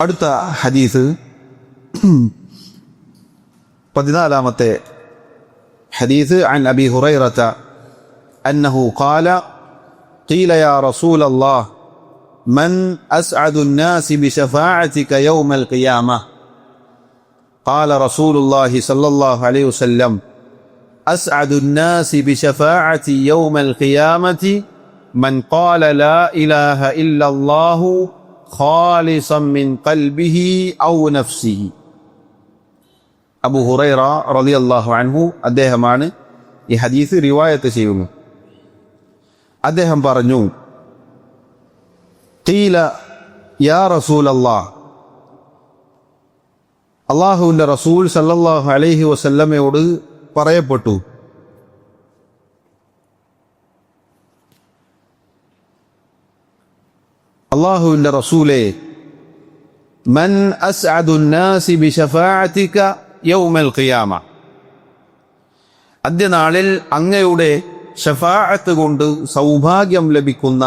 അടുത്ത ഹദീസ് പതിനാലാമത്തെ حديث عن أبي هريرة أنه قال قيل يا رسول الله من أسعد الناس بشفاعتك يوم القيامة قال رسول الله صلى الله عليه وسلم أسعد الناس بشفاعتي يوم القيامة من قال لا إله إلا الله മിൻ കൽബിഹി ഔ നഫ്സിഹി. അബു ഹുറൈറ റലി അൻഹു അദ്ദേഹമാണ് ഈ ഹദീസ് റിവായത്ത് ചെയ്യുന്നു. അദ്ദേഹം പറഞ്ഞു തീല യാ റസൂൽ അള്ളാഹ് അള്ളാഹുവിന്റെ റസൂൽ സല്ലല്ലാഹു അലൈഹി വസല്ലമയോട് പറയപ്പെട്ടു അള്ളാഹുവിൻ്റെ റസൂലെ മൻ അസ്അദു നാസി ബിശഫാഅതിക യൗമൽ ഖിയാമ അന്ത്യനാളിൽ അങ്ങയുടെ ഷഫാഅത്ത് കൊണ്ട് സൗഭാഗ്യം ലഭിക്കുന്ന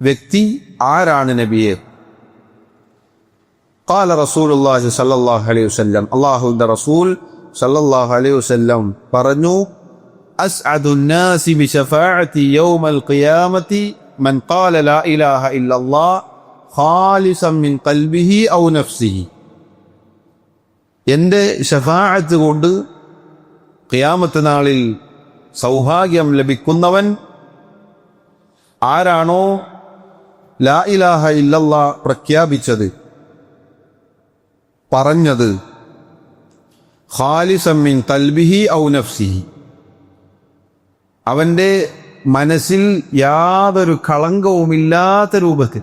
വ്യക്തി ആരാണ് നബിയെ قال رسول الله صلى الله عليه وسلم അള്ളാഹുവിൻ്റെ റസൂൽ صلى الله عليه وسلم പറഞ്ഞു أسعد الناس بشفاعتي يوم القيامة من قال لا إله إلا الله خالصا من قلبه أو نفسه എൻ്റെ ഷഫാഅത്ത് കൊണ്ട് ഖിയാമത്ത് നാളിൽ സൗഭാഗ്യം ലഭിക്കുന്നവൻ ആരാണോ ലാ ഇലാഹ ഇല്ലല്ലാ പ്രഖ്യാപിച്ചത് പറഞ്ഞത് ഖാലിസമ്മിൻ തൽബിഹി ഔ നഫ്സിഹി അവൻ്റെ മനസ്സിൽ യാതൊരു കളങ്കവുമില്ലാത്ത രൂപത്തിൽ.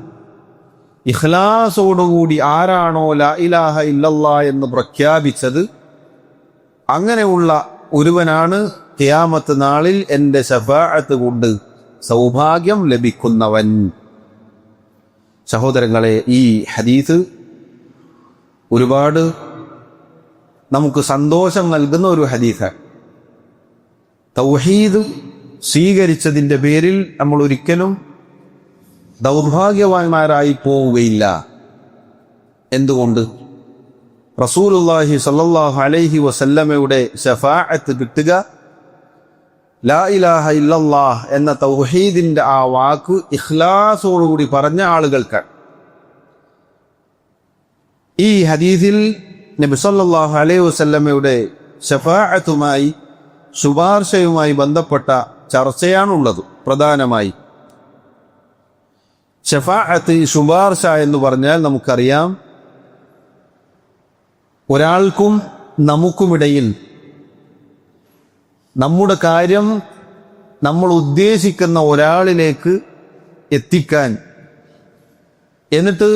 ഇഖ്ലാസോടുകൂടി ആരാണോ ലാ ഇലാഹ ഇല്ലല്ലാ എന്ന് പ്രഖ്യാപിച്ചത് അങ്ങനെയുള്ള ഒരുവനാണ് ഖിയാമത്ത് നാളിൽ എന്റെ ശഫാഅത്ത് കൊണ്ട് സൗഭാഗ്യം ലഭിക്കുന്നവൻ. സഹോദരങ്ങളെ ഈ ഹദീസ് ഒരുപാട് നമുക്ക് സന്തോഷം നൽകുന്ന ഒരു ഹദീസാണ്. തൗഹീദ് സ്വീകരിച്ചതിന്റെ പേരിൽ നമ്മൾ ഒരിക്കലും ദൗർഭാഗ്യവാന്മാരായി പോവുകയില്ല. എന്തുകൊണ്ട്? റസൂലുല്ലാഹി സല്ലാഹു അലൈഹി വസല്ലമയുടെ ഷഫാഅത്ത് കിട്ടുക ലാ ഇലാഹ ഇല്ലല്ലാഹ് എന്ന തൗഹീദിന്റെ ആ വാക്ക് ഇഖ്ലാസോടുകൂടി പറഞ്ഞ ആളുകൾക്ക് ഈ ഹദീസിൽ നബി സല്ലല്ലാഹു അലൈഹി വസല്ലമയുടെ ഷഫാഅത്തുമായി ശുപാർശയുമായി ബന്ധപ്പെട്ട ചർച്ചയാണുള്ളത് പ്രധാനമായി. ഷഫാഅത്ത് ശുപാർശ എന്ന് പറഞ്ഞാൽ നമുക്കറിയാം ഒരാൾക്കും നമുക്കുമിടയിൽ നമ്മുടെ കാര്യം നമ്മൾ ഉദ്ദേശിക്കുന്ന ഒരാളിലേക്ക് എത്തിക്കാൻ. എന്നിട്ട്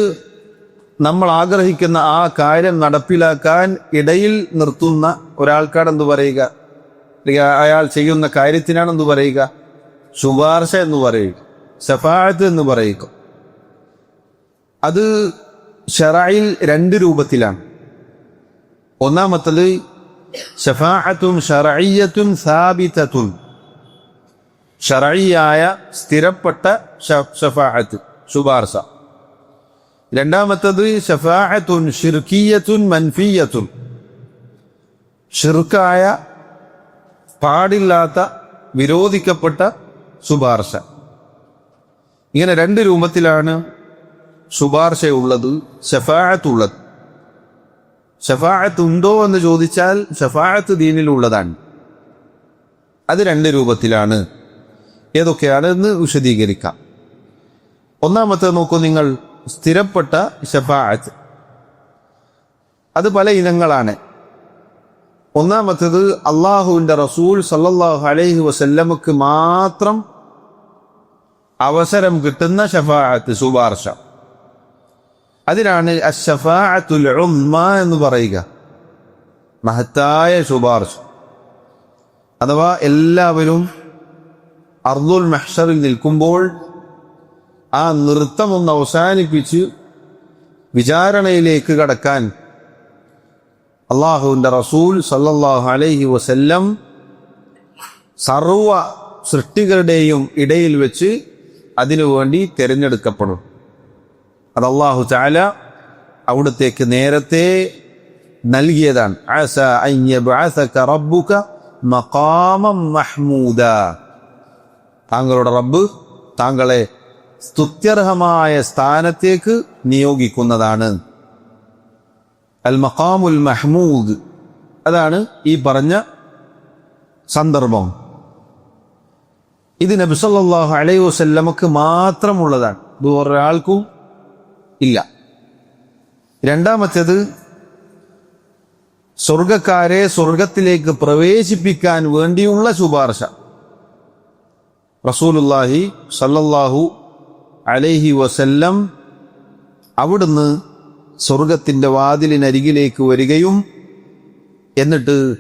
നമ്മൾ ആഗ്രഹിക്കുന്ന ആ കാര്യം നടപ്പിലാക്കാൻ ഇടയിൽ നിർത്തുന്ന ഒരാൾക്കാടെന്ത് പറയുക? അല്ലെങ്കിൽ അയാൾ ചെയ്യുന്ന കാര്യത്തിനാണ് എന്ത് പറയുക ശുപാർശ എന്ന് പറയുക സഫാഴത്ത് എന്ന് പറയുക. അത് ഷെറായിൽ രണ്ട് രൂപത്തിലാണ്. ഒന്നാമത്തത് ഷഫാഅത്തും ഷറയ്യത്തും സാബിത്തത്തും ഷറയ്യായ സ്ഥിരപ്പെട്ട ഷഫാഅത്ത് ശുപാർശ. രണ്ടാമത്തത് ഷഫാഅത്തുൻ ഷിർക്കിയത്തുൻ മൻഫീയത്തും ഷിർക്കായ പാടില്ലാത്ത വിരോധിക്കപ്പെട്ട ശുപാർശ. ഇങ്ങനെ രണ്ട് രൂപത്തിലാണ് ശുപാർശയുള്ളത് ഷഫാഅത്തുള്ളത് ഷഫാഅത്ത് ഉണ്ടോ എന്ന് ചോദിച്ചാൽ ഷഫാഅത്ത് ദീനിലുള്ളതാണ്. അത് രണ്ട് രൂപത്തിലാണ്. ഏതൊക്കെയാണ് എന്ന് വിശദീകരിക്കാം. ഒന്നാമത്തെ നോക്കൂ നിങ്ങൾ സ്ഥിരപ്പെട്ട ഷഫാഅത്ത് അത് പല ഇനങ്ങളാണ്. ഒന്നാമത്തത് അള്ളാഹുവിന്റെ റസൂൽ സല്ലല്ലാഹു അലൈഹി വസല്ലമക്ക് മാത്രം അവസരം കിട്ടുന്ന ഷഫാഅത്ത് ശുപാർശ. അതിനാണ് എന്ന് പറയുക. മഹത്തായ ശുപാർശ. അഥവാ എല്ലാവരും അർദുൽ മെഹ്ഷറിൽ നിൽക്കുമ്പോൾ ആ നൃത്തം ഒന്ന് അവസാനിപ്പിച്ച് വിചാരണയിലേക്ക് കടക്കാൻ അള്ളാഹുവിന്റെ റസൂൽ സല്ലാഹു അലൈഹി വസല്ലം സർവ സൃഷ്ടികളുടെയും ഇടയിൽ വെച്ച് അതിനുവേണ്ടി തിരഞ്ഞെടുക്കപ്പെടും. അത് അള്ളാഹു ചാല അവിടത്തേക്ക് നേരത്തെ നൽകിയതാണ്. താങ്കളുടെ റബ്ബ് താങ്കളെ സ്തുത്യർഹമായ സ്ഥാനത്തേക്ക് നിയോഗിക്കുന്നതാണ്. അൽ മഖാമുൽ മഹ്മൂദ്. അതാണ് ഈ പറഞ്ഞ സന്ദർഭം. ഇത് നബി സല്ലല്ലാഹു അലൈഹി വസല്ലമക്ക് മാത്രമുള്ളതാണ്. ഇത് ഒരാൾക്കും ഇല്ല. രണ്ടാമത്തേത് സ്വർഗക്കാരെ സ്വർഗത്തിലേക്ക് പ്രവേശിപ്പിക്കാൻ വേണ്ടിയുള്ള ശുപാർശ. റസൂലുല്ലാഹി സല്ലല്ലാഹു അലൈഹി വസല്ലം അവിടുന്ന് സ്വർഗത്തിന്റെ വാതിലിനരികിലേക്ക് വരികയും എന്നിട്ട്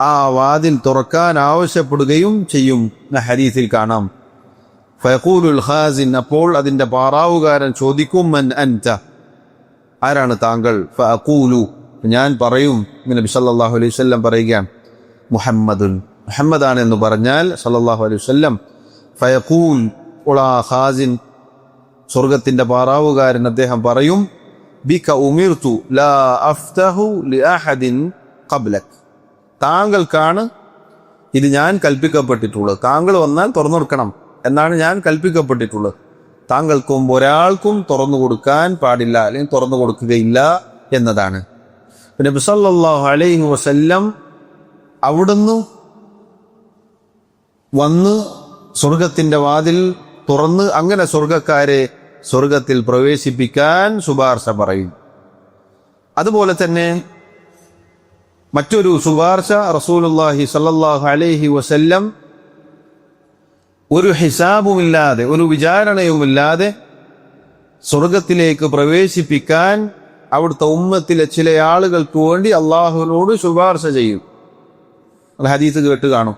ആ വാതിൽ തുറക്കാൻ ആവശ്യപ്പെടുകയും ചെയ്യും ഹരീസിൽ കാണാം. ഫയഖൂലുൽ ഹാസിൻ അപ്പോൾ അതിന്റെ പാറാവുകാരൻ ചോദിക്കും മൻ അൻത? ആരാണ് താങ്കൾ? ഫഅഖൂലു. ഞാൻ പറയും നബി സല്ലല്ലാഹു അലൈഹി വസല്ലം പറയുകയാണ് മുഹമ്മദുൻ. മുഹമ്മദാണ് എന്ന് പറഞ്ഞാൽ സല്ലല്ലാഹു അലൈഹി വസല്ലം. ഫയഖൂൽ ഉളാ ഹാസിൻ സ്വർഗത്തിന്റെ പാറാവുകാരൻ അദ്ദേഹം പറയും ബിക ഉമിർത്തു ലാ അഫ്തഹു ലി അഹദിൻ ഖബ്ലക്. താങ്കൾക്കാണ് ഇത് ഞാൻ കൽപ്പിക്കപ്പെട്ടിട്ടുള്ളത്. താങ്കൾ വന്നാൽ തുറന്നു കൊടുക്കണം എന്നാണ് ഞാൻ കൽപ്പിക്കപ്പെട്ടിട്ടുള്ളത്. താങ്കൾക്കും ഒരാൾക്കും തുറന്നു കൊടുക്കാൻ പാടില്ല അല്ലെങ്കിൽ തുറന്നു കൊടുക്കുകയില്ല എന്നതാണ്. പിന്നെ ബിസല്ലാഹു അലൈഹി വസല്ലം അവിടുന്ന് വന്ന് സ്വർഗത്തിന്റെ വാതിൽ തുറന്ന് അങ്ങനെ സ്വർഗക്കാരെ സ്വർഗത്തിൽ പ്രവേശിപ്പിക്കാൻ ശുപാർശ പറയും. അതുപോലെ തന്നെ മറ്റൊരു ശുപാർശ റസൂലുല്ലാഹി സല്ലാഹു അലൈഹി വസല്ലം ഒരു ഹിസാബുമില്ലാതെ ഒരു വിചാരണയുമില്ലാതെ സ്വർഗത്തിലേക്ക് പ്രവേശിപ്പിക്കാൻ അവിടുത്തെ ഉമ്മത്തിലെ ചില ആളുകൾക്ക് വേണ്ടി അള്ളാഹുവിനോട് ശുപാർശ ചെയ്യും. ഹദീസ് കേട്ട് കാണും.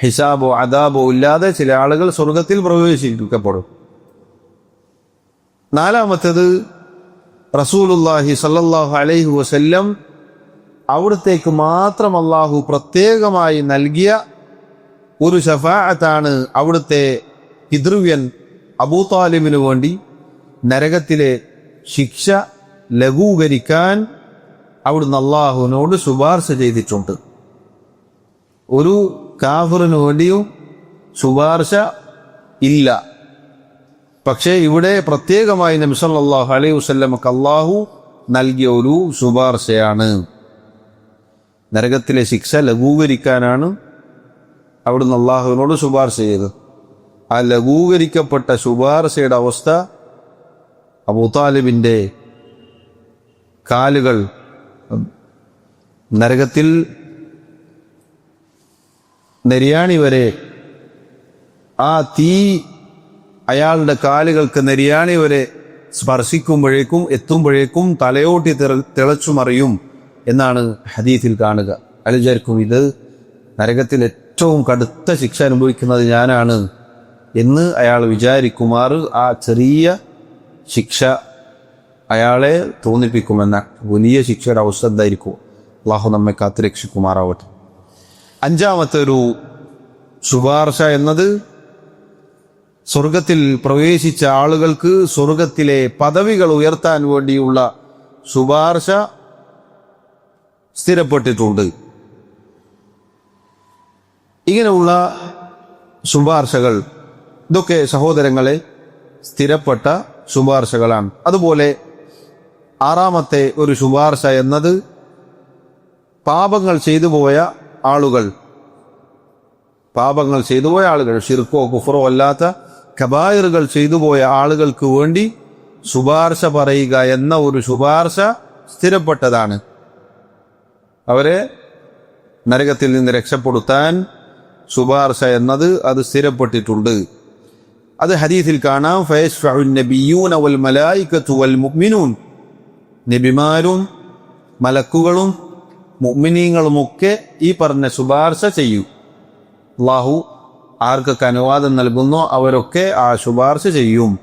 ഹിസാബോ അദാബോ ഇല്ലാതെ ചില ആളുകൾ സ്വർഗത്തിൽ പ്രവേശിപ്പിക്കപ്പെടും. നാലാമത്തേത് റസൂലുല്ലാഹി സല്ലാഹു അലൈഹി വസല്ലം അവിടത്തേക്ക് മാത്രം അള്ളാഹു പ്രത്യേകമായി നൽകിയ ഒരു ഷഫാഅത്താണ് അവിടുത്തെ പിതൃവ്യൻ അബൂതാലിമിനു വേണ്ടി നരകത്തിലെ ശിക്ഷ ലഘൂകരിക്കാൻ അവിടുന്ന് അള്ളാഹുവിനോട് ശുപാർശ ചെയ്തിട്ടുണ്ട്. ഒരു കാഫറിനു വേണ്ടിയും ശുപാർശ ഇല്ല. പക്ഷേ ഇവിടെ പ്രത്യേകമായി നബി സല്ലല്ലാഹു അലൈഹി വസല്ലമക്ക് അള്ളാഹു നൽകിയ ഒരു ശുപാർശയാണ്. നരകത്തിലെ ശിക്ഷ ലഘൂകരിക്കാനാണ് അവിടുന്ന് അള്ളാഹുവിനോട് ശുപാർശ ചെയ്തത്. ആ ലഘൂകരിക്കപ്പെട്ട ശുപാർശയുടെ അവസ്ഥ അബൂതാലിബിന്റെ കാലുകൾ നരകത്തിൽ നെരിയാണി വരെ ആ തീ അയാളുടെ കാലുകൾക്ക് നെരിയാണി വരെ സ്പർശിക്കുമ്പോഴേക്കും എത്തുമ്പോഴേക്കും തലയോട്ടി തിള- തിളച്ചു മറിയും എന്നാണ് ഹദീഫിൽ കാണുക. വിചാരിക്കും ഇത് നരകത്തിൽ ഏറ്റവും കടുത്ത ശിക്ഷ അനുഭവിക്കുന്നത് ഞാനാണ് എന്ന് അയാൾ വിചാരിക്കുമാർ ആ ചെറിയ ശിക്ഷ അയാളെ തോന്നിപ്പിക്കുമെന്ന വലിയ ശിക്ഷയുടെ അവസ്ഥ എന്തായിരിക്കും? അള്ളാഹു നമ്മെ കാത്തുരക്ഷിക്കുമാറാവട്ടെ. അഞ്ചാമത്തെ ഒരു ശുപാർശ എന്നത് സ്വർഗത്തിൽ പ്രവേശിച്ച ആളുകൾക്ക് സ്വർഗത്തിലെ പദവികൾ ഉയർത്താൻ വേണ്ടിയുള്ള ശുപാർശ സ്ഥിരപ്പെട്ടിട്ടുണ്ട്. ഇങ്ങനെയുള്ള ശുപാർശകൾ ഇതൊക്കെ സഹോദരങ്ങളെ സ്ഥിരപ്പെട്ട ശുപാർശകളാണ്. അതുപോലെ ആറാമത്തെ ഒരു ശുപാർശ എന്നത് പാപങ്ങൾ ചെയ്തു പോയ ആളുകൾ. പാപങ്ങൾ ചെയ്തു പോയ ആളുകൾ ഷിർക്കോ കുഫറോ അല്ലാത്ത കബായറുകൾ ചെയ്തു പോയ ആളുകൾക്ക് വേണ്ടി ശുപാർശ പറയുക എന്ന ഒരു ശുപാർശ സ്ഥിരപ്പെട്ടതാണ്. അവരെ നരകത്തിൽ നിന്ന് രക്ഷപ്പെടുത്താൻ ശുപാർശ എന്നത് അത് സ്ഥിരപ്പെട്ടിട്ടുണ്ട്. അത് ഹദീസിൽ കാണാം. നബിമാരും മലക്കുകളും മുഗ്മിനീങ്ങളുമൊക്കെ ഈ പറഞ്ഞ ശുപാർശ ചെയ്യൂ. അള്ളാഹു ആർക്കൊക്കെ അനുവാദം നൽകുന്നോ അവരൊക്കെ ആ ശുപാർശ ചെയ്യും.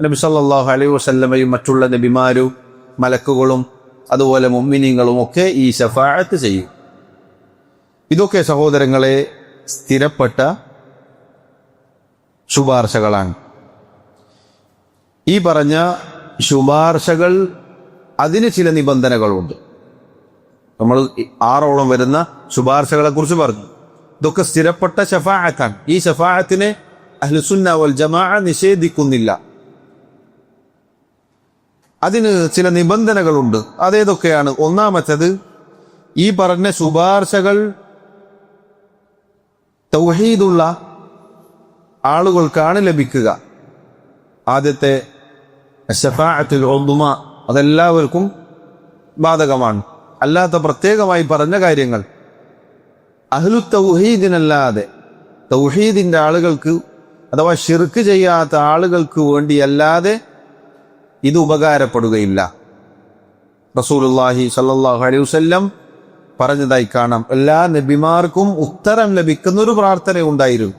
നബി സല്ലാഹു അലൈഹി വസല്ലമയും മറ്റുള്ള നബിമാരും മലക്കുകളും അതുപോലെ മുഅ്മിനീങ്ങളും ഒക്കെ ഈ ശഫാഅത്ത് ചെയ്യും. ഇതൊക്കെ സഹോദരങ്ങളെ സ്ഥിരപ്പെട്ട ശുപാർശകളാണ്. ഈ പറഞ്ഞ ശുപാർശകൾ അതിന് ചില നിബന്ധനകളുണ്ട്. നമ്മൾ ആറോളം വരുന്ന ശുപാർശകളെ കുറിച്ച് പറഞ്ഞു. ഇതൊക്കെ സ്ഥിരപ്പെട്ട ഷഫാഅത്താണ് ഈ ഷഫാഅത്തിനെ അഹ്ലുസുന്ന വൽ ജമാഅ നിഷേധിക്കുന്നില്ല. അതിന് ചില നിബന്ധനകളുണ്ട്. അതേതൊക്കെയാണ്? ഒന്നാമത്തത് ഈ പറഞ്ഞ ശുപാർശകൾ തൗഹീദുള്ള ആളുകൾക്കാണ് ലഭിക്കുക. ആദ്യത്തെ ഷഫാഅത്തുൽ ഉദ്മ അതെല്ലാവർക്കും ബാധകമാണ്. അല്ലാത്ത പ്രത്യേകമായി പറഞ്ഞ കാര്യങ്ങൾ അഹ്ലു തൗഹീദിനല്ലാതെ തൗഹീദിന്റെ ആളുകൾക്ക് അഥവാ ഷിർക്ക് ചെയ്യാത്ത ആളുകൾക്ക് വേണ്ടിയല്ലാതെ ഇത് ഉപകാരപ്പെടുകയില്ല. റസൂലുള്ളാഹി സല്ലാഹു അലൈഹി വസല്ലം പറഞ്ഞതായി കാണാം. എല്ലാ നബിമാർക്കും ഉത്തരം ലഭിക്കുന്ന ഒരു പ്രാർത്ഥന ഉണ്ടായിരുന്നു.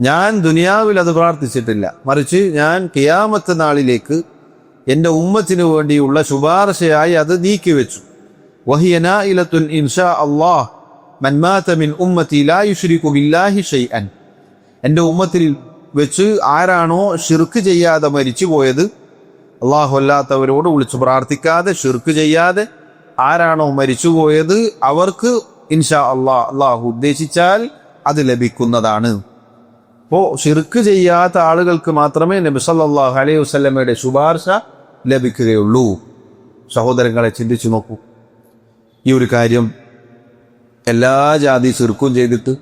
ഞാൻ ദുനിയാവിൽ അത് പ്രാർത്ഥിച്ചിട്ടില്ല. മറിച്ച് ഞാൻ കിയാമത്തെ നാളിലേക്ക് എന്റെ ഉമ്മത്തിന് വേണ്ടിയുള്ള ശുപാർശയായി അത് നീക്കിവെച്ചു വഹിയനായിലത്തുൻ ഇൻഷാ അള്ളാഹ് മൻമാത മിൻ ഉമ്മത്തി ബില്ലാഹി ഷൈഅൻ. എന്റെ ഉമ്മത്തിൽ വെച്ച് ആരാണോ ഷിർക്ക് ചെയ്യാതെ മരിച്ചു പോയത് അള്ളാഹു അല്ലാത്തവരോട് വിളിച്ചു പ്രാർത്ഥിക്കാതെ ഷിർക്ക് ചെയ്യാതെ ആരാണോ മരിച്ചു പോയത് അവർക്ക് ഇൻഷാ അള്ളാഹ് അള്ളാഹു ഉദ്ദേശിച്ചാൽ അത് ലഭിക്കുന്നതാണ്. അപ്പോ ഷിർക്ക് ചെയ്യാത്ത ആളുകൾക്ക് മാത്രമേ നബി സല്ലല്ലാഹു അലൈഹി വസ്ലമയുടെ ശുപാർശ ലഭിക്കുകയുള്ളൂ. സഹോദരങ്ങളെ ചിന്തിച്ചു നോക്കൂ. ഈ ഒരു കാര്യം എല്ലാ ജാതി ചെറുക്കും ചെയ്തിട്ട്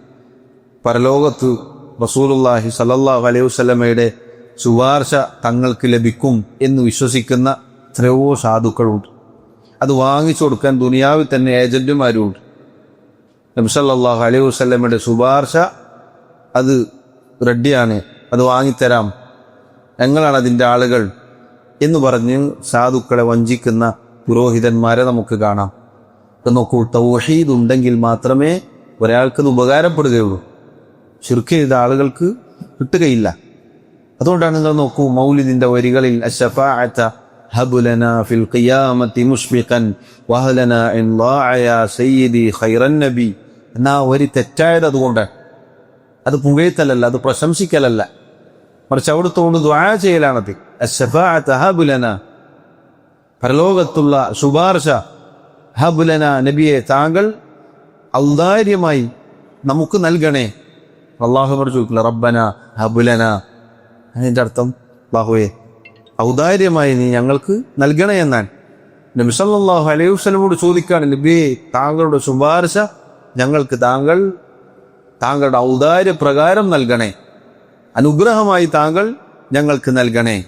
പരലോകത്ത് റസൂലുള്ളാഹി സലല്ലാഹു അലൈഹി വസല്ലമയുടെ ശുപാർശ തങ്ങൾക്ക് ലഭിക്കും എന്ന് വിശ്വസിക്കുന്ന എത്രയോ സാധുക്കളുണ്ട്. അത് വാങ്ങിച്ചു കൊടുക്കാൻ ദുനിയാവിൽ തന്നെ ഏജന്റുമാരുണ്ട്. നബി സല്ലല്ലാഹു അലൈഹി വസല്ലമയുടെ ശുപാർശ അത് റെഡിയാണ്. അത് വാങ്ങിത്തരാം. ഞങ്ങളാണ് അതിന്റെ ആളുകൾ. എന്ന് പറഞ്ഞ് സാധുക്കളെ വഞ്ചിക്കുന്ന പുരോഹിതന്മാരെ നമുക്ക് കാണാം. നോക്കൂ തൗഹീദ് ഉണ്ടെങ്കിൽ മാത്രമേ ഒരാൾക്ക് ഉപകാരപ്പെടുകയുള്ളൂ. ഷിർക്ക് ചെയ്ത ആളുകൾക്ക് കിട്ടുകയില്ല. അതുകൊണ്ടാണ് നിങ്ങൾ നോക്കൂ മൗലിദിന്റെ വരികളിൽ അശ്ശഫാഅത ഹബുലന ഫിൽ ഖിയാമത്തി സയ്യിദി എന്നാ വരി തെറ്റായത് അതുകൊണ്ട്. അത് പുകഴ്ത്തലല്ല അത് പ്രശംസിക്കലല്ല. മറിച്ച് അവിടുത്തോണ്ട് ദ്വാ ചെയ്യലാണത് അശ്ശഫാഅത ഹബുലന പരലോകത്തുള്ള ശുപാർശ ഹബുലന നബിയെ താങ്കൾ ഔദാര്യമായി നമുക്ക് നൽകണേ. അള്ളാഹു പറഞ്ഞു ചോദിക്കില്ല റബ്ബന ഹബുലന അതിന്റെ അർത്ഥം ബാഹുവേ ഔദാര്യമായി നീ ഞങ്ങൾക്ക് നൽകണേ എന്നാൽ നബിസല്ലാഹു അലൈഹി വസല്ലമോട് ചോദിക്കാണ് നബിയെ താങ്കളുടെ ശുപാർശ ഞങ്ങൾക്ക് താങ്കൾ താങ്കളുടെ ഔദാര്യ പ്രകാരം നൽകണേ. അനുഗ്രഹമായി താങ്കൾ ഞങ്ങൾക്ക് നൽകണേ.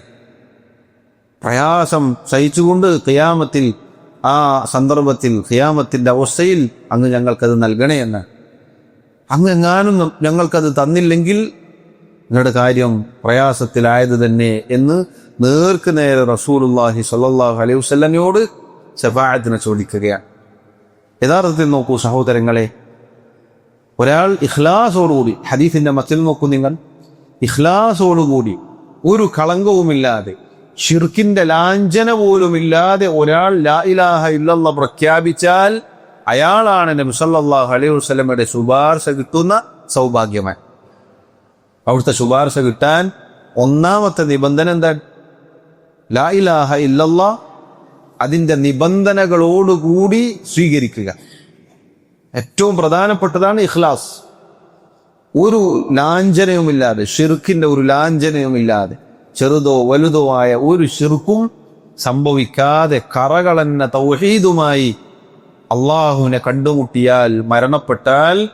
പ്രയാസം സഹിച്ചുകൊണ്ട് ഖിയാമത്തിൽ ആ സന്ദർഭത്തിൽ ഖിയാമത്തിന്റെ അവസ്ഥയിൽ അങ്ങ് ഞങ്ങൾക്കത് നൽകണേ എന്ന്. അങ്ങ് എങ്ങാനും ഞങ്ങൾക്കത് തന്നില്ലെങ്കിൽ നിങ്ങളുടെ കാര്യം പ്രയാസത്തിലായത് തന്നെ എന്ന് നേർക്ക് നേരെ റസൂലുല്ലാഹി സല്ലാഹു അലൈഹി വസല്ലമയോട് ശഫായത്തിനെ ചോദിക്കുകയാണ്. യഥാർത്ഥത്തിൽ നോക്കൂ സഹോദരങ്ങളെ ഒരാൾ ഇഖ്ലാസോടുകൂടി ഹദീഫിന്റെ മത്തിൽ നോക്കൂ നിങ്ങൾ ഇഖ്ലാസോടുകൂടി. ഒരു കളങ്കവുമില്ലാതെ ഷിർക്കിന്റെ ലാഞ്ചന പോലുമില്ലാതെ ഒരാൾ ലാ ഇലാഹ ഇല്ലല്ല പ്രഖ്യാപിച്ചാൽ അയാളാണ് നബി സല്ലല്ലാഹു അലൈഹി വസ്ലമയുടെ ശുപാർശ കിട്ടുന്ന സൗഭാഗ്യമായി അവിടുത്തെ ശുപാർശ കിട്ടാൻ ഒന്നാമത്തെ നിബന്ധന എന്താ ലാ ഇലാഹ ഇല്ലല്ല അതിന്റെ നിബന്ധനകളോടുകൂടി സ്വീകരിക്കുക. ഏറ്റവും പ്രധാനപ്പെട്ടതാണ് ഇഖ്ലാസ്. ഒരു ലാഞ്ചനയുമില്ലാതെ ഷിർക്കിന്റെ ഒരു ലാഞ്ചനയുമില്ലാതെ ചെറുതോ വലുതോ ആയ ഒരു ഷിർക്കും സംഭവിക്കാതെ കറകളെന്ന തൗഹീദുമായി അള്ളാഹുവിനെ കണ്ടുമുട്ടിയാൽ മരണപ്പെട്ടാൽ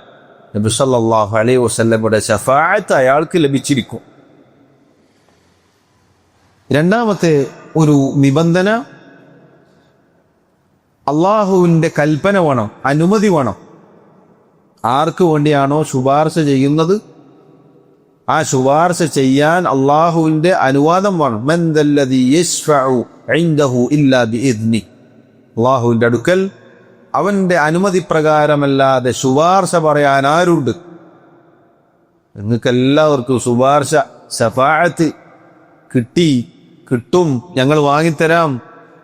നബിസല്ലാഹു അലൈ അലൈഹി ശഫായത്ത് അയാൾക്ക് ലഭിച്ചിരിക്കും. രണ്ടാമത്തെ ഒരു നിബന്ധന അള്ളാഹുവിന്റെ കൽപ്പന വേണം അനുമതി വേണം. ആർക്ക് വേണ്ടിയാണോ ശുപാർശ ചെയ്യുന്നത്? ആ ശുപാർശ ചെയ്യാൻ അള്ളാഹുവിന്റെ അനുവാദം വേണം. അള്ളാഹുവിന്റെ അടുക്കൽ അവന്റെ അനുമതി പ്രകാരമല്ലാതെ ശുപാർശ പറയാൻ ആരുണ്ട്? നിങ്ങൾക്ക് എല്ലാവർക്കും ശുപാർശ ശഫാഅത്ത് കിട്ടി കിട്ടും ഞങ്ങൾ വാങ്ങിത്തരാം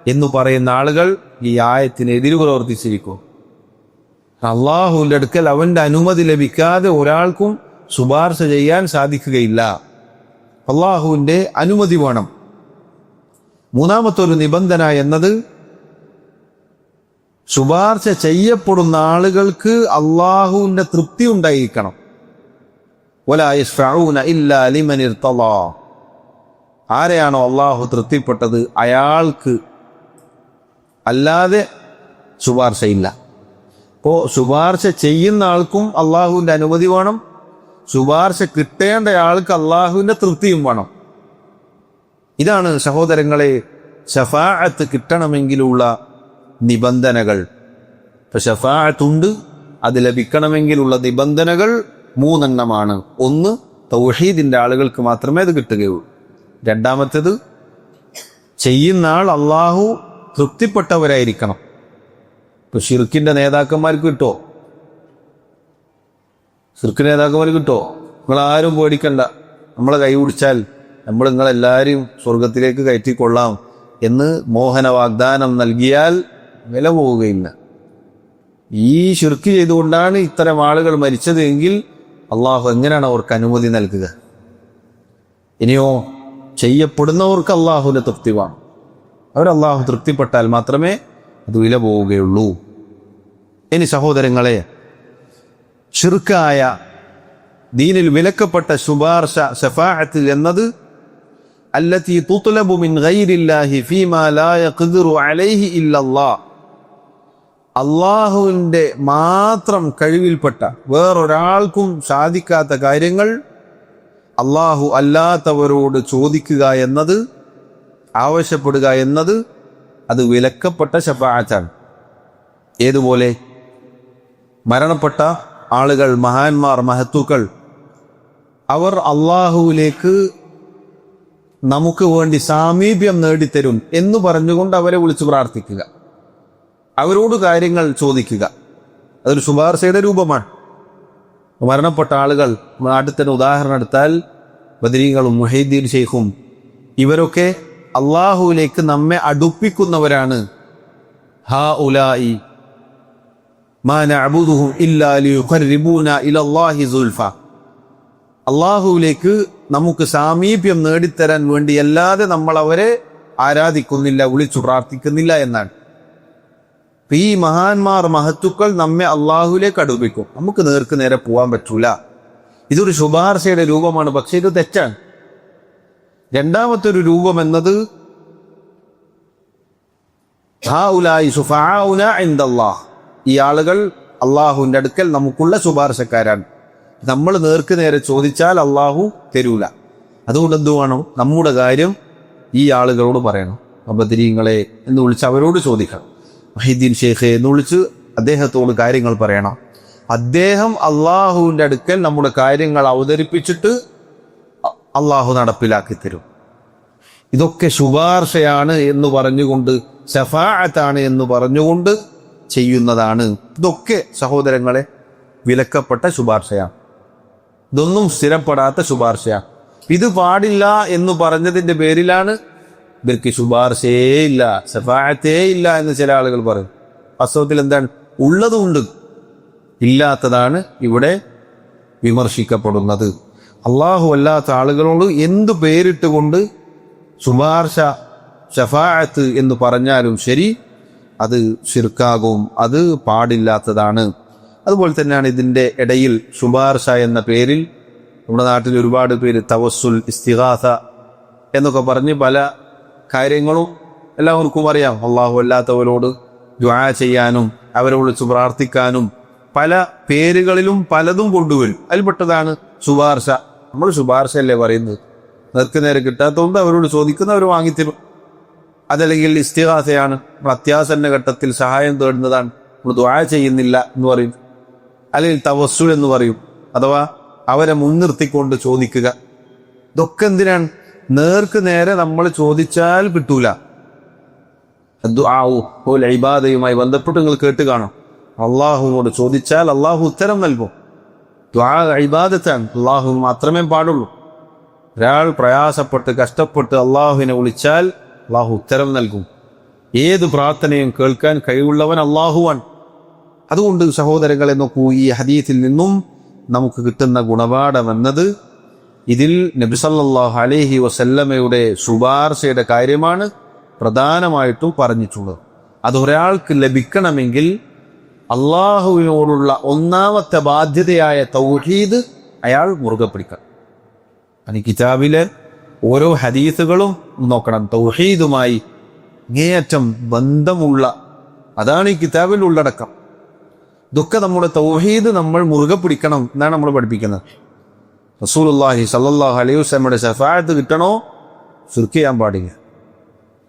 എന്ന് പറയുന്ന ആളുകൾ ഈ ആയത്തിന് എതിര് പ്രവർത്തിച്ചിരിക്കും. അള്ളാഹുവിന്റെ അടുക്കൽ അവന്റെ അനുമതി ലഭിക്കാതെ ഒരാൾക്കും ശുപാർശ ചെയ്യാൻ സാധിക്കുകയില്ല. അള്ളാഹുവിന്റെ അനുമതി വേണം. മൂന്നാമത്തെ ഒരു നിബന്ധന എന്നത് ശുപാർശ ചെയ്യപ്പെടുന്ന ആളുകൾക്ക് അള്ളാഹുവിന്റെ തൃപ്തി ഉണ്ടായിരിക്കണം. ആരെയാണോ അള്ളാഹു തൃപ്തിപ്പെട്ടത്? അയാൾക്ക് അല്ലാതെ ശുപാർശയില്ല. അപ്പോൾ ശുപാർശ ചെയ്യുന്ന ആൾക്കും അള്ളാഹുവിന്റെ അനുമതി വേണം. ശുപാർശ കിട്ടേണ്ട ആൾക്ക് അള്ളാഹുവിന്റെ തൃപ്തിയും വേണം. ഇതാണ് സഹോദരങ്ങളെ ഷഫാഅത്ത് കിട്ടണമെങ്കിലുള്ള നിബന്ധനകൾ. ഇപ്പൊ ഷഫാഅത്തുണ്ട് അത് ലഭിക്കണമെങ്കിലുള്ള നിബന്ധനകൾ മൂന്നെണ്ണമാണ്. ഒന്ന് തൗഹീദിന്റെ ആളുകൾക്ക് മാത്രമേ അത് കിട്ടുകയുള്ളൂ. രണ്ടാമത്തേത് ചെയ്യുന്ന ആൾ അള്ളാഹു തൃപ്തിപ്പെട്ടവരായിരിക്കണം. ഇപ്പൊ ഷിർക്കിന്റെ നേതാക്കന്മാർക്ക് കിട്ടോ? ഷിർക്ക് നേതാക്കന്മാർക്ക് കിട്ടോ? നിങ്ങൾ ആരും പേടിക്കണ്ട. നമ്മളെ കൈ പിടിച്ചാൽ നമ്മൾ നിങ്ങളെല്ലാവരും സ്വർഗത്തിലേക്ക് കയറ്റിക്കൊള്ളാം എന്ന് മോഹന വാഗ്ദാനം നൽകിയാൽ വില പോവുകയില്ല. ഈ ഷിർക്ക് ചെയ്തുകൊണ്ടാണ് ഇത്തരം ആളുകൾ മരിച്ചത് എങ്കിൽ അള്ളാഹു എങ്ങനെയാണ് അവർക്ക് അനുമതി നൽകുക? ഇനിയോ ചെയ്യപ്പെടുന്നവർക്ക് അള്ളാഹുവിന്റെ തൃപ്തി വേണം. അവർ അള്ളാഹു തൃപ്തിപ്പെട്ടാൽ മാത്രമേ അത് വില പോവുകയുള്ളൂ. ഇനി സഹോദരങ്ങളെ ഷിർക്കായ ദീനിൽ വിലക്കപ്പെട്ട ശുപാർശ ഷഫാഅത്ത് എന്നത് അല്ലത്തി തുത്ലബു മിൻ ഫീമാ ലാ അലൈഹി ഇല്ലല്ലാഹ് അള്ളാഹുവിന്റെ മാത്രം കഴിവിൽപ്പെട്ട വേറൊരാൾക്കും സാധിക്കാത്ത കാര്യങ്ങൾ അള്ളാഹു അല്ലാത്തവരോട് ചോദിക്കുക എന്നത് ആവശ്യപ്പെടുക എന്നത് അത് വിലക്കപ്പെട്ട ഷഫാഅത്താണ് ഏതുപോലെ? മരണപ്പെട്ട ആളുകൾ മഹാന്മാർ മഹത്തുക്കൾ അവർ അള്ളാഹുവിലേക്ക് നമുക്ക് വേണ്ടി സാമീപ്യം നേടിത്തരും എന്ന് പറഞ്ഞുകൊണ്ട് അവരെ വിളിച്ചു പ്രാർത്ഥിക്കുക. അവരോട് കാര്യങ്ങൾ ചോദിക്കുക. അതൊരു ശുപാർശയുടെ രൂപമാണ്. മരണപ്പെട്ട ആളുകൾ അടുത്തൊരു ഉദാഹരണം എടുത്താൽ ബദരീങ്ങളും മുഹീദ്ദീൻ ഷെയ്ഖും ഇവരൊക്കെ അള്ളാഹുവിലേക്ക് നമ്മെ അടുപ്പിക്കുന്നവരാണ് ഹാ അള്ളാഹുവിലേക്ക് നമുക്ക് സാമീപ്യം നേടിത്തരാൻ വേണ്ടി അല്ലാതെ നമ്മൾ അവരെ ആരാധിക്കുന്നില്ല വിളിച്ചു പ്രാർത്ഥിക്കുന്നില്ല എന്നാണ്. ഈ മഹാന്മാർ മഹത്തുക്കൾ നമ്മെ അള്ളാഹുലേക്ക് അടുപ്പിക്കും. നമുക്ക് നേർക്ക് നേരെ പോകാൻ പറ്റൂല. ഇതൊരു ശുപാർശയുടെ രൂപമാണ് പക്ഷെ ഇത് തെറ്റാണ്. രണ്ടാമത്തെ ഒരു രൂപം എന്നത്. ഈ ആളുകൾ അള്ളാഹുവിന്റെ അടുക്കൽ നമുക്കുള്ള ശുപാർശക്കാരാണ്. നമ്മൾ നേർക്ക് നേരെ ചോദിച്ചാൽ അള്ളാഹു തരൂല. അതുകൊണ്ട് എന്തു വേണം? നമ്മുടെ കാര്യം ഈ ആളുകളോട് പറയണം. അബദ്രീങ്ങളെ എന്ന് വിളിച്ച് അവരോട് ചോദിക്കണം. മഹീദ്ദീൻ ഷേഖ് എന്ന് വിളിച്ച് അദ്ദേഹത്തോട് കാര്യങ്ങൾ പറയണം. അദ്ദേഹം അള്ളാഹുവിന്റെ അടുക്കൽ നമ്മുടെ കാര്യങ്ങൾ അവതരിപ്പിച്ചിട്ട് അള്ളാഹു നടപ്പിലാക്കി തരും. ഇതൊക്കെ ശുപാർശയാണ് എന്ന് പറഞ്ഞുകൊണ്ട് സഫാഅത്താണ് എന്ന് പറഞ്ഞുകൊണ്ട് ചെയ്യുന്നതാണ്. ഇതൊക്കെ സഹോദരങ്ങളെ വിലക്കപ്പെട്ട ശുപാർശയാണ്. ഇതൊന്നും സ്ഥിരപ്പെടാത്ത ശുപാർശയാണ്. ഇത് പാടില്ല എന്ന് പറഞ്ഞതിന്റെ പേരിലാണ് ഇവർക്ക് ശുപാർശയേ ഇല്ല സഫായത്തേ ഇല്ല എന്ന് ചില ആളുകൾ പറയും. വാസ്തവത്തിൽ എന്താണ്? ഉള്ളതുകൊണ്ട് ഇല്ലാത്തതാണ് ഇവിടെ വിമർശിക്കപ്പെടുന്നത്. അള്ളാഹു അല്ലാത്ത ആളുകളോട് എന്തു പേരിട്ടുകൊണ്ട് ശുപാർശ ഷഫായത്ത് എന്ന് പറഞ്ഞാലും ശരി അത് ശിർക്കാകും അത് പാടില്ലാത്തതാണ്. അതുപോലെ തന്നെയാണ് ഇതിന്റെ ഇടയിൽ ശുപാർശ എന്ന പേരിൽ നമ്മുടെ നാട്ടിൽ ഒരുപാട് പേര് തവസ്സുൽ ഇസ്തിഹാസ എന്നൊക്കെ പറഞ്ഞ് പല കാര്യങ്ങളും എല്ലാവർക്കും അറിയാം. അള്ളാഹു അല്ലാത്തവരോട് ദ്വാ ചെയ്യാനും അവരെ വിളിച്ച് പ്രാർത്ഥിക്കാനും പല പേരുകളിലും പലതും കൊണ്ടുവരും. അതിൽപ്പെട്ടതാണ് ശുപാർശ നമ്മൾ ശുപാർശയല്ലേ പറയുന്നത്? നേർക്ക് നേരെ കിട്ടാത്തതുകൊണ്ട് അവരോട് ചോദിക്കുന്ന അവർ വാങ്ങിത്തരും. അതല്ലെങ്കിൽ ഇസ്തിഹാസയാണ്. അത്യാസന്ന ഘട്ടത്തിൽ സഹായം തേടുന്നതാണ്. നമ്മൾ ദ്വാ ചെയ്യുന്നില്ല എന്ന് പറയും. അല്ലെങ്കിൽ തവസ്സുൽ എന്ന് പറയും. അഥവാ അവരെ മുൻനിർത്തിക്കൊണ്ട് ചോദിക്കുക. ഇതൊക്കെ എന്തിനാണ്? നേർക്ക് നേരെ നമ്മൾ ചോദിച്ചാൽ കിട്ടൂല. ഇബാദയുമായി ബന്ധപ്പെട്ട് നിങ്ങൾ കേട്ട് കാണും. അള്ളാഹുവിനോട് ചോദിച്ചാൽ അള്ളാഹു ഉത്തരം നൽകും. ദ്വാ ഇബാദത്താണ് അള്ളാഹു മാത്രമേ പാടുള്ളൂ. ഒരാൾ പ്രയാസപ്പെട്ട് കഷ്ടപ്പെട്ട് അള്ളാഹുവിനെ വിളിച്ചാൽ അള്ളാഹു ഉത്തരം നൽകും. ഏത് പ്രാർത്ഥനയും കേൾക്കാൻ കഴിവുള്ളവൻ അള്ളാഹുവാൻ അതുകൊണ്ട് സഹോദരങ്ങളെ നോക്കൂ ഈ ഹദീത്തിൽ നിന്നും നമുക്ക് കിട്ടുന്ന ഗുണപാഠം എന്നത് ഇതിൽ നബിസല്ലാഹു അലഹി വസല്ലമയുടെ ശുപാർശയുടെ കാര്യമാണ് പ്രധാനമായിട്ടും പറഞ്ഞിട്ടുള്ളത്. അത് ഒരാൾക്ക് ലഭിക്കണമെങ്കിൽ അള്ളാഹുവിനോടുള്ള ഒന്നാമത്തെ ബാധ്യതയായ തൗഹീദ് അയാൾ മുറുകെ പിടിക്കണം. ഈ കിതാബിലെ ഓരോ ഹദീസുകളും നോക്കണം. തൗഹീദുമായി അങ്ങേയറ്റം ബന്ധമുള്ള അതാണ് ഈ കിതാബിൽ ഉള്ളടക്കം. ഇതൊക്കെ നമ്മുടെ തൗഹീദ് നമ്മൾ മുറുകെ പിടിക്കണം എന്നാണ് നമ്മൾ പഠിപ്പിക്കുന്നത്. റസൂലുള്ളാഹി സല്ലാഹു അലൈഹി വസ്ലമയുടെ ശഫാഅത്ത് കിട്ടണോ? ഷിർക്ക് ചെയ്യാൻ പാടില്ല.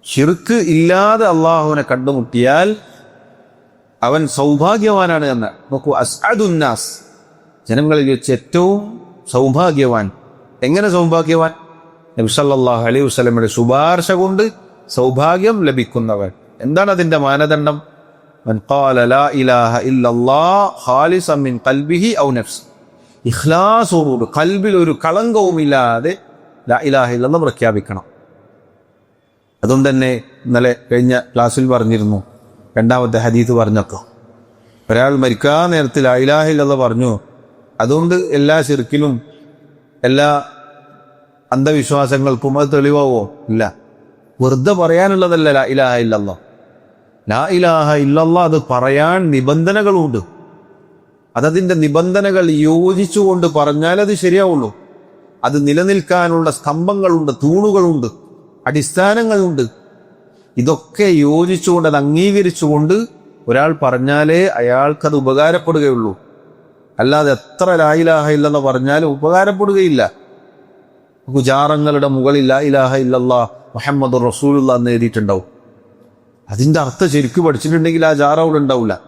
ഷിർക്ക് ഇല്ലാതെ അള്ളാഹുവിനെ കണ്ടുമുട്ടിയാൽ അവൻ സൗഭാഗ്യവാനാണ് എന്ന്. നോക്കൂ അസ്അദുന്നാസ് ജനങ്ങളിൽ വെച്ച് ഏറ്റവും സൗഭാഗ്യവാൻ. എങ്ങനെ സൗഭാഗ്യവാൻ? നബി സല്ലല്ലാഹു അലൈഹി വസ്ലമയുടെ ശുപാർശ കൊണ്ട് സൗഭാഗ്യം ലഭിക്കുന്നവൻ. എന്താണ് അതിന്റെ മാനദണ്ഡം? കൽബിൽ ഒരു കളങ്കവുമില്ലാതെ ലാ ഇലാഹ പ്രഖ്യാപിക്കണം. അതും തന്നെ ഇന്നലെ കഴിഞ്ഞ ക്ലാസ്സിൽ പറഞ്ഞിരുന്നു രണ്ടാമത്തെ ഹദീത്ത് പറഞ്ഞൊക്കെ. ഒരാൾ മരിക്കാ നേരത്തിൽ അയിലാഹില്ലെന്ന് പറഞ്ഞു. അതുകൊണ്ട് എല്ലാ ശിർക്കിലും എല്ലാ അന്ധവിശ്വാസങ്ങൾക്കും അത് തെളിവാവോ? ഇല്ല. വെറുതെ പറയാനുള്ളതല്ല ലാ ഇലാഹ ഇല്ലല്ലോ. ലാ ഇലാഹ ഇല്ലല്ലോ അത് പറയാൻ നിബന്ധനകളുണ്ട്. അതതിന്റെ നിബന്ധനകൾ യോജിച്ചുകൊണ്ട് പറഞ്ഞാൽ അത് ശരിയാവുള്ളൂ. അത് നിലനിൽക്കാനുള്ള സ്തംഭങ്ങളുണ്ട് തൂണുകളുണ്ട് അടിസ്ഥാനങ്ങളുണ്ട്. ഇതൊക്കെ യോജിച്ചുകൊണ്ട് അത് അംഗീകരിച്ചുകൊണ്ട് ഒരാൾ പറഞ്ഞാലേ അയാൾക്കത് ഉപകാരപ്പെടുകയുള്ളൂ. അല്ലാതെ എത്ര ലായിലാഹ ഇല്ലെന്ന് പറഞ്ഞാലും ഉപകാരപ്പെടുകയില്ല. ഗുജാറങ്ങളുടെ മുകളിൽ ലാ ഇലാഹ ഇല്ലല്ലാ മുഹമ്മദ് റസൂലുള്ള എന്ന് എഴുതിയിട്ടുണ്ടാവും. അതിന്റെ അർത്ഥം ശരിക്കും പഠിച്ചിട്ടുണ്ടെങ്കിൽ ആ ജാറ ഉണ്ടാവില്ല.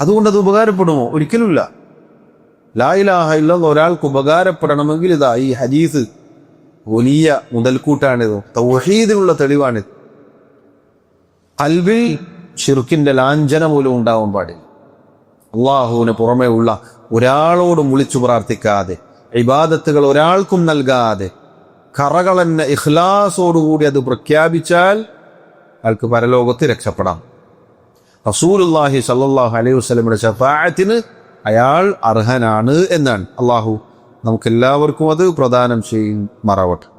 അതുകൊണ്ട് അത് ഉപകാരപ്പെടുമോ? ഒരിക്കലുമില്ല. ലാ ഇലാഹ ഇല്ലെന്ന് ഒരാൾക്ക് ഉപകാരപ്പെടണമെങ്കിൽ ഇതാ ഈ ഹരീസ് വലിയ മുതൽക്കൂട്ടാണിത്. തൗഹീദിനുള്ള തെളിവാണിത്. കൽവിൽ ഷിർക്കിന്റെ ലാഞ്ചന പോലും ഉണ്ടാവാൻ പാടില്ല. അള്ളാഹുവിന് പുറമേ ഉള്ള ഒരാളോടും വിളിച്ചു പ്രാർത്ഥിക്കാതെ ഇബാദത്തുകൾ ഒരാൾക്കും നൽകാതെ കറകളെന്ന ഇഖ്ലാസോടുകൂടി അത് പ്രഖ്യാപിച്ചാൽ അയാൾക്ക് പരലോകത്ത് രക്ഷപ്പെടാം. റസൂലുല്ലാഹി സല്ലാഹു അലൈഹി വസ്ലമിയുടെ ഷഫായത്തിന് അയാൾ അർഹനാണ് എന്നാണ്. അള്ളാഹു നമുക്കെല്ലാവർക്കും അത് പ്രദാനം ചെയ്യും മറവട്ടെ.